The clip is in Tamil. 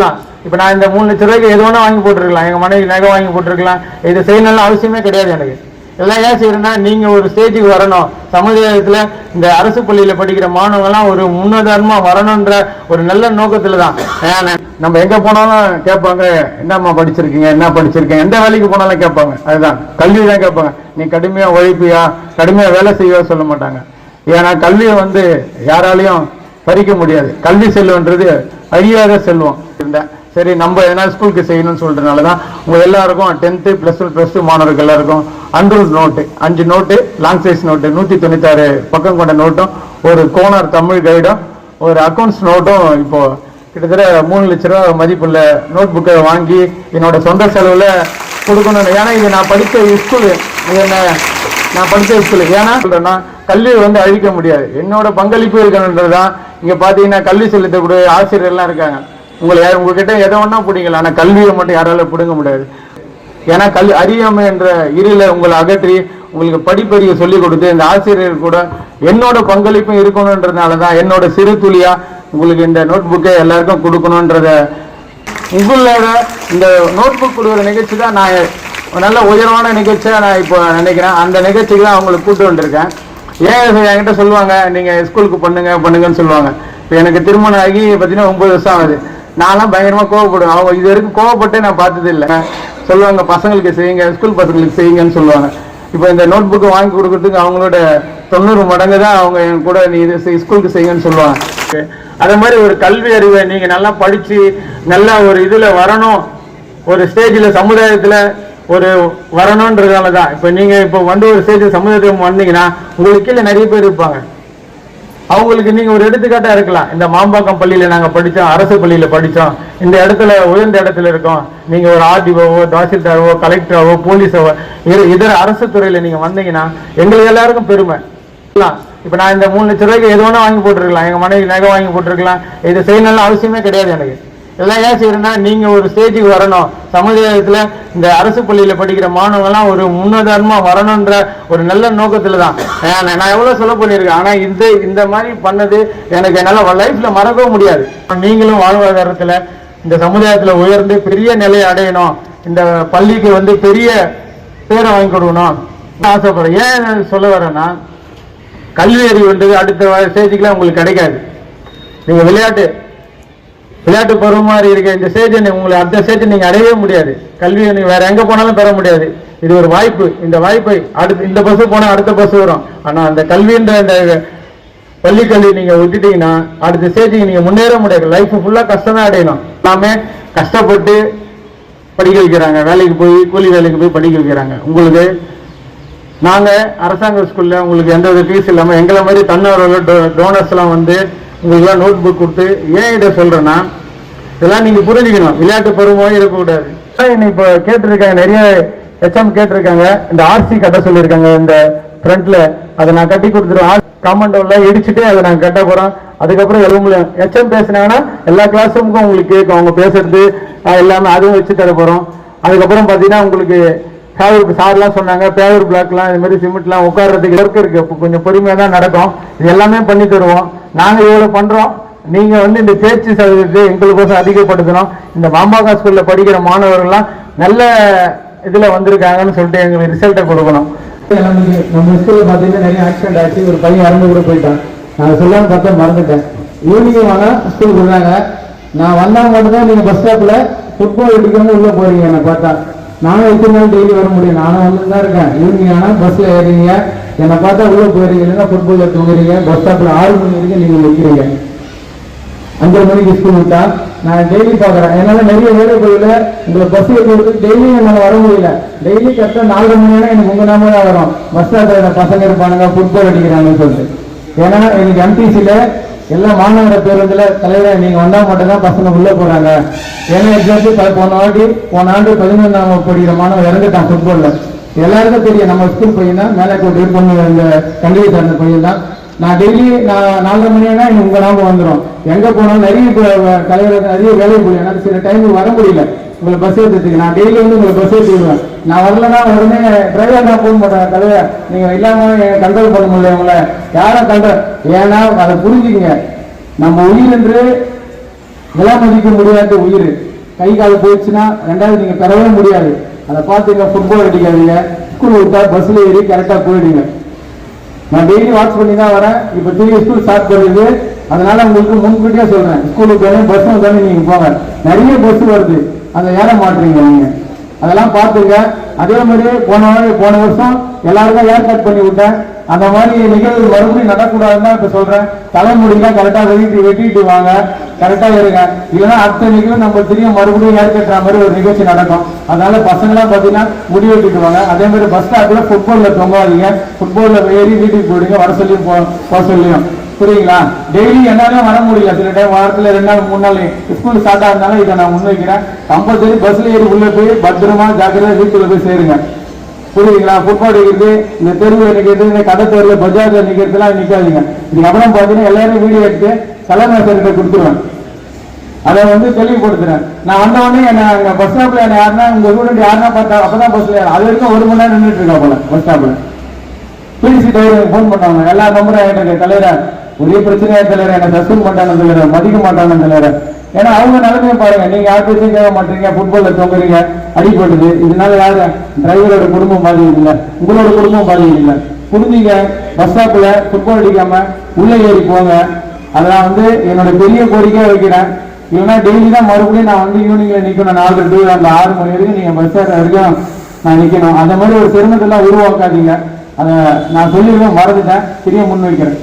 இப்போ நான் இந்த மூணு லட்ச ரூபாய்க்கு எது வேணா வாங்கி போட்டிருக்கலாம். எங்கள் மனைவி நகை வாங்கி போட்டிருக்கலாம். இது செய்யணும்னு அவசியமே கிடையாது எனக்கு. எல்லாம் ஏன் செய்யறேன்னா நீங்கள் ஒரு ஸ்டேஜுக்கு வரணும். சமுதாயத்தில் இந்த அரசு பள்ளியில் படிக்கிற மாணவங்கள்லாம் ஒரு முன்னுதாரணமாக வரணுன்ற ஒரு நல்ல நோக்கத்தில் தான் நம்ம எங்கே போனாலும் கேட்பாங்க என்னம்மா படிச்சிருக்கீங்க? என்ன படிச்சிருக்கீங்க? எந்த வேலைக்கு போனாலும் கேட்பாங்க. அதுதான். கல்வி தான் கேட்பாங்க. நீ கடுமையாக உழைப்பியா? கடுமையாக வேலை செய்யா சொல்ல மாட்டாங்க. ஏன்னா கல்வியை வந்து யாராலையும் பறிக்க முடியாது. கல்வி செல்வன்றது அழியாத செல்வம். இருந்தேன் சரி நம்ம எதனா ஸ்கூலுக்கு செய்யணும்னு சொல்றதுனால தான் உங்க எல்லாருக்கும் tenth plus two plus two மாணவர்கள் எல்லாருக்கும் அன்ரூல் நோட்டு அஞ்சு நோட்டு லாங் சைஸ் நோட்டு நூற்றி தொண்ணூத்தாறு பக்கம் கொண்ட நோட்டும் ஒரு கோனார் தமிழ் கைடும் ஒரு அக்கௌண்ட்ஸ் நோட்டும் இப்போ கிட்டத்தட்ட மூணு லட்ச ரூபா மதிப்புள்ள நோட் புக்கை வாங்கி என்னோட சொந்த செலவில் கொடுக்கணும் ஏன்னா இது நான் படித்த ஸ்கூலு இது என்ன நான் படித்த ஸ்கூலு ஏன்னா சொல்கிறேன்னா கல்வியை வந்து அழிக்க முடியாது. என்னோட பங்களிப்பு இருக்கணுன்றது தான் இங்கே பார்த்தீங்கன்னா கல்வி செலுத்தக்கூடிய ஆசிரியர்லாம் இருக்காங்க. உங்களை யார் உங்ககிட்ட எதை வேணா பிடிங்கல ஆனால் கல்வியை மட்டும் யாரால பிடுங்க முடியாது. ஏன்னா கல் அறியாமை என்ற இருளை உங்களை அகற்றி உங்களுக்கு படிப்பறிவை சொல்லிக் கொடுத்து இந்த ஆசிரியர் கூட என்னோட பங்களிப்பும் இருக்கணுன்றதுனால தான் என்னோட சிறு துளியா உங்களுக்கு இந்த நோட் புக்கை எல்லாருக்கும் கொடுக்கணுன்றத உங்களோட இந்த நோட் புக் கொடுக்குற நிகழ்ச்சி தான் நான் நல்ல உயர்வான நிகழ்ச்சியாக நான் இப்போ நினைக்கிறேன். அந்த நிகழ்ச்சிக்கு தான் அவங்களுக்கு கூட்டு வந்திருக்கேன். ஏன் என்கிட்ட சொல்லுவாங்க? நீங்கள் ஸ்கூலுக்கு பண்ணுங்க பண்ணுங்கன்னு சொல்லுவாங்க. இப்போ எனக்கு திருமணம் ஆகி பார்த்தீங்கன்னா ஒன்பது வருஷம் ஆகுது. நான்லாம் பயங்கரமாக கோவப்படுவேன். அவங்க இது வரைக்கும் கோவப்பட்டே நான் பார்த்தது இல்லை. சொல்லுவாங்க பசங்களுக்கு செய்யுங்க ஸ்கூல் பசங்களுக்கு செய்யுங்கன்னு சொல்லுவாங்க. இப்போ இந்த நோட் புக்கு வாங்கி கொடுக்கறதுக்கு அவங்களோட தொண்ணூறு மடங்கு தான் அவங்க என் கூட நீ இது செய்- ஸ்கூலுக்கு செய்யுங்கன்னு சொல்லுவாங்க. அதே மாதிரி ஒரு கல்வி அறிவை நீங்கள் நல்லா படித்து நல்லா ஒரு இதில் வரணும். ஒரு ஸ்டேஜில் சமுதாயத்தில் ஒரு வரணுன்றதால தான் இப்போ நீங்கள் இப்போ வந்து ஒரு ஸ்டேஜில் சமுதாயத்துக்கு வந்தீங்கன்னா உங்களுக்கு கீழே நிறைய பேர் இருப்பாங்க. அவங்களுக்கு நீங்க ஒரு எடுத்துக்காட்டா இருக்கலாம். இந்த மாம்பாக்கம் பள்ளியில நாங்க படிச்சோம் அரசு பள்ளியில படிச்சோம். இந்த இடத்துல உயர்ந்த இடத்துல இருக்கோம். நீங்க ஒரு ஆர்டிஓவோ தாசில்தாரோ கலெக்டராவோ போலீஸாவோ இதர அரசு துறையில நீங்க வந்தீங்கன்னா எங்களுக்கு எல்லாருக்கும் பெருமை. இப்ப நான் இந்த மூணு லட்ச ரூபாய்க்கு எது வேணா வாங்கி போட்டிருக்கலாம். எங்க மனைவி நகை வாங்கி போட்டிருக்கலாம். இது செய்யணும்னு அவசியமே கிடையாது எனக்கு. எல்லாம் ஏன் செய்யறேன்னா நீங்க ஒரு ஸ்டேஜுக்கு வரணும். சமுதாயத்துல இந்த அரசு பள்ளியில படிக்கிற மாணவங்கள்லாம் ஒரு முன்னுதாரணமா வரணுன்ற ஒரு நல்ல நோக்கத்துல தான் நான் எவ்வளவு சொல்ல பண்ணியிருக்கேன் ஆனா இந்த இந்த மாதிரி பண்ணது எனக்கு என்னால லைஃப்ல மறக்கவும் முடியாது. நீங்களும் வாழ்வாதாரத்துல இந்த சமுதாயத்துல உயர்ந்து பெரிய நிலையை அடையணும். இந்த பள்ளிக்கு வந்து பெரிய பேரை வாங்கி கொடுக்கணும். நான் ஆசைப்படுறேன். ஏன் நான் சொல்ல வரேன்னா கல்வி அறிவுன்றது அடுத்த ஸ்டேஜுக்குலாம் உங்களுக்கு கிடைக்காது. நீங்க விளையாட்டு விளையாட்டு பருவம் மாதிரி இருக்க இந்த ஸ்டேஜ் உங்களை அடுத்த ஸ்டேஜ் நீங்கள் அடையவே முடியாது. கல்வியை நீங்கள் வேறு எங்கே போனாலும் பெற முடியாது. இது ஒரு வாய்ப்பு. இந்த வாய்ப்பை அடுத்து இந்த பஸ்ஸு போனால் அடுத்த பஸ் வரும். ஆனால் அந்த கல்வின்ற இந்த பள்ளிக்கல்வி நீங்கள் விட்டுட்டீங்கன்னா அடுத்த ஸ்டேஜுக்கு நீங்கள் முன்னேற முடியாது. லைஃப் ஃபுல்லாக கஷ்டம் தான் அடையணும். எல்லாமே கஷ்டப்பட்டு படிக்க வைக்கிறாங்க. வேலைக்கு போய் கூலி வேலைக்கு போய் படிக்க வைக்கிறாங்க. உங்களுக்கு நாங்கள் அரசாங்க ஸ்கூலில் உங்களுக்கு எந்த வித ஃபீஸ் இல்லாமல் எங்களை மாதிரி தன்னார்வலர் டோ டோனர்ஸ்லாம் வந்து உங்களுக்குலாம் நோட் புக் கொடுத்து ஏன் இதை சொல்கிறேன்னா இதெல்லாம் நீங்கள் புரிஞ்சுக்கணும். விளையாட்டு பருவமாக இருக்கக்கூடாது. என்னை இப்போ கேட்டிருக்காங்க நிறைய ஹெச்எம் கேட்டிருக்காங்க. இந்த ஆர்சி கட்ட சொல்லியிருக்காங்க இந்த ஃப்ரண்ட்ல அதை நான் கட்டி கொடுத்துருவேன். காம்பவுண்ட்ல இடிச்சுட்டு அதை நாங்கள் கட்ட போகிறோம் அதுக்கப்புறம் எதுவும் ஹெச்எம் பேசுனாங்கன்னா எல்லா கிளாஸ் ரூமுக்கும் உங்களுக்கு கேட்கும். அவங்க பேசுறது எல்லாமே அதுவும் வச்சு தர போகிறோம் அதுக்கப்புறம் பார்த்தீங்கன்னா உங்களுக்கு பேவர் சார்லாம் சொன்னாங்க பேவர் பிளாக்லாம் இது மாதிரி சிமெண்ட்லாம் உட்கார்றதுக்கு ஒர்க் இருக்கு. அப்போ கொஞ்சம் பொறுமையாக தான் நடக்கும். இது எல்லாமே பண்ணி தருவோம். நாங்கள் இவ்வளோ பண்ணுறோம் நீங்கள் வந்து இந்த தேர்ச்சி சதவீதத்தை எங்களுக்கோசம் அதிகப்படுத்தணும். இந்த மாம்பாக்கா ஸ்கூலில் படிக்கிற மாணவர்கள்லாம் நல்ல இதில் வந்திருக்காங்கன்னு சொல்லிட்டு எங்களுக்கு ரிசல்ட்டை கொடுக்கணும். நமக்கு நம்ம ஸ்கூலில் பார்த்தீங்கன்னா நிறைய ஆக்சிடென்ட் ஆச்சு. ஒரு பையன் இறந்து கூட போயிட்டான். நான் சொல்லாமல் பார்த்தா மறந்துட்டேன். ஈவினிங் வாங்க ஸ்கூல் விடுறாங்க. நான் வந்தால் மட்டும் தான் பஸ் ஸ்டாப்பில் ஃபுட்பால் அடிக்காம உள்ளே போகிறீங்க என்னை பார்த்தா. நானும் எத்தனை நாள் டெய்லி வர முடியும். நானும் வந்து தான் இருக்கேன் ஈவினிங் ஆனால் பஸ்ஸில் ஏறீங்க என்னை பார்த்தா உள்ள போயிருங்க இல்லைன்னா ஃபுட்பால்ல தூங்குறீங்க பஸ் ஸ்டாப்ல ஆறு மணி வரைக்கும் நீங்க நிற்கிறீங்க. அஞ்சரை மணிக்கு ஸ்கூல் விட்டா நான் டெய்லி பார்க்குறேன். என்னால நிறைய வேலை போயில உங்களை பஸ் ஏற்றி டெய்லி என்னால் வர முடியல. டெய்லி கரெக்டாக நாலரை மணி நேரம் எனக்கு உங்க நாம தான் வரும் பஸ் ஸ்டாண்டில் பசங்க இருப்பானுங்க ஃபுட்பால் அடிக்கிறாங்கன்னு சொல்லிட்டு. ஏன்னா எனக்கு எம்டிசியில் எல்லா மாநகர பேருந்துல தலைவர் நீங்க வந்தா மட்டும்தான் பசங்க உள்ள போறாங்க. ஏன்னா எக்ஸாம்பிள் போன வாட்டி போன ஆண்டு பதினொன்றாம் படிக்கிற மாணவன் இறந்துட்டான் ஃபுட்பால்ல எல்லாருக்கும் தெரியும். நம்ம ஸ்கூல் பையன் தான். மேலக்கோட்டை பொண்ணு அந்த கண்டிகை சார்ந்த பையன் தான். நான் டெய்லி நான் நாலரை மணி ஆனா எனக்கு உங்க ஞாபகம் வந்துடும் எங்க போனாலும் நிறைய தலைவர் நிறைய வேலை போய். எனக்கு சில டைமுக்கு வர முடியல. உங்களை பஸ் ஏற்றுறதுக்கு நான் டெய்லி வந்து உங்களை பஸ் ஏற்றிடுவேன் நான் வரலன்னா உடனே டிரைவர் நான் போக மாட்டேன். தலைவர் நீங்க இல்லாம கண்ட்ரோல் பண்ண முடியல உங்களை. யாரும் கண்ட்ரோல் ஏன்னா அதை புரிஞ்சுக்கங்க. நம்ம உயிர் என்று விலை மதிக்க முடியாத உயிர். கை கால் போயிடுச்சுன்னா ரெண்டாவது நீங்க பெறவே முடியாது. அதை பார்த்துங்க ஃபுட்பால் அடிக்காதீங்க. ஸ்கூல் விட்டா பஸ்ல ஏறி கரெக்டாக போயிடுங்க. நான் டெய்லி வாட்ச் பண்ணி தான் வரேன். இப்போ திரும்பி ஸ்கூல் ஸ்டார்ட் பண்ணுது. அதனால உங்களுக்கு முன்கூட்டியே சொல்றேன். ஸ்கூலுக்கு போய் பஸ்ஸும் தானே நீங்க போங்க. நிறைய பஸ் வருது. அதை ஏற மாட்டீங்க நீங்க. அதெல்லாம் பார்த்துங்க. அதே மாதிரி போன வாரம் போன வருஷம் எல்லாருக்கும் ஏர் கட் பண்ணி விட்டேன். அந்த மாதிரி நிகழ்வு மறுபடியும் நடக்கூடாதுன்னு தான் இப்ப சொல்றேன். தலைமுடிலாம் கரெக்டா வெட்டி வெட்டிட்டு வாங்க. கரெக்டா இருங்க. இல்லைன்னா அடுத்த நிகழ்வு நம்ம திரும்ப மறுபடியும் ஏர் கட்டுற மாதிரி ஒரு நிகழ்ச்சி நடக்கும். அதனால பசங்களாம் பாத்தீங்கன்னா முடி வெட்டிட்டு வாங்க. அதே மாதிரி பஸ் ஸ்டாப்ல ஃபுட்பால்ல தொங்காதீங்க. ஃபுட்பால்ல ஏறி வீட்டுக்கு போயிடுங்க. வர சொல்லியும் போ போக சொல்லியும். புரியுங்களா? டெய்லி என்னால வர முடியல. சில டைம் வாரத்தில் ரெண்டு நாள் மூணு நாள் ஸ்கூல் ஸ்டார்ட் ஆகிறதுனால இதை நான் முன்வைக்கிறேன். கம்பல்சரி பஸ்ல ஏறி உள்ள போய் பத்திரமா ஜாக்கிரதா வீட்டுல போய் சேருங்க. புரியுதுங்களா? ஃபுட்பால் இருக்குது இந்த தெருவில் நிற்கிறது இந்த கடை தெருவில் பஜார்ல நிற்கிறதுலாம் நிற்காதீங்க இதுக்கப்புறம் பார்த்தீங்கன்னா எல்லாரும் வீடியோ எடுத்து தலைமை கிட்ட கொடுத்துருவேன். அதை வந்து தெளிவுபடுத்துறேன். நான் வந்தவொடனே என்ன அங்க பஸ் ஸ்டாப்ல என்ன யாருன்னா உங்க ஸ்டூடெண்ட் யாருன்னா பார்த்தா அப்பதான் பஸ்ல அது வரைக்கும் ஒரு மணி நேரம் நின்றுட்டு இருக்கா போல பஸ் ஸ்டாப்ல பிடிசி டிரைவர் ஃபோன் பண்ணாங்க. எல்லா நம்பரும் எனக்கு தலைவர். ஒரே பிரச்சனையா தெரியல என்ன சஸ்பெண்ட் மாட்டானு தெரியல மதிக்க மாட்டானு தெரியல ஏன்னா அவங்க நிலைமையை பாருங்க நீங்க யார் பேச்சும் கேட்க மாட்டீங்க ஃபுட்பால்ல தொங்குறீங்க அடிபடுது இதனால யாரு? டிரைவரோட குடும்பம் பாதிக்குது இல்ல உங்களோட குடும்பம் பாதிக்குது இல்லை புரிஞ்சுங்க பஸ் ஸ்டாப்ல ஃபுட்பால் அடிக்காம உள்ள ஏறி போங்க. அதெல்லாம் வந்து என்னோட பெரிய கோரிக்கையா வைக்கிறேன். இல்லைன்னா டெய்லி தான் மறுபடியும் நான் வந்து ஈவினிங்ல நிக்கணும். நாலு டூ அந்த ஆறு மணி வரைக்கும் நீங்க பஸ் ஸ்டாண்ட் வரைக்கும் நான் நிக்கணும். அந்த மாதிரி ஒரு சிரமத்தெல்லாம் உருவாக்காதீங்க. அதை நான் சொல்லியிருக்கேன் மறந்துட்டேன். தெரிய முன் வைக்கிறேன்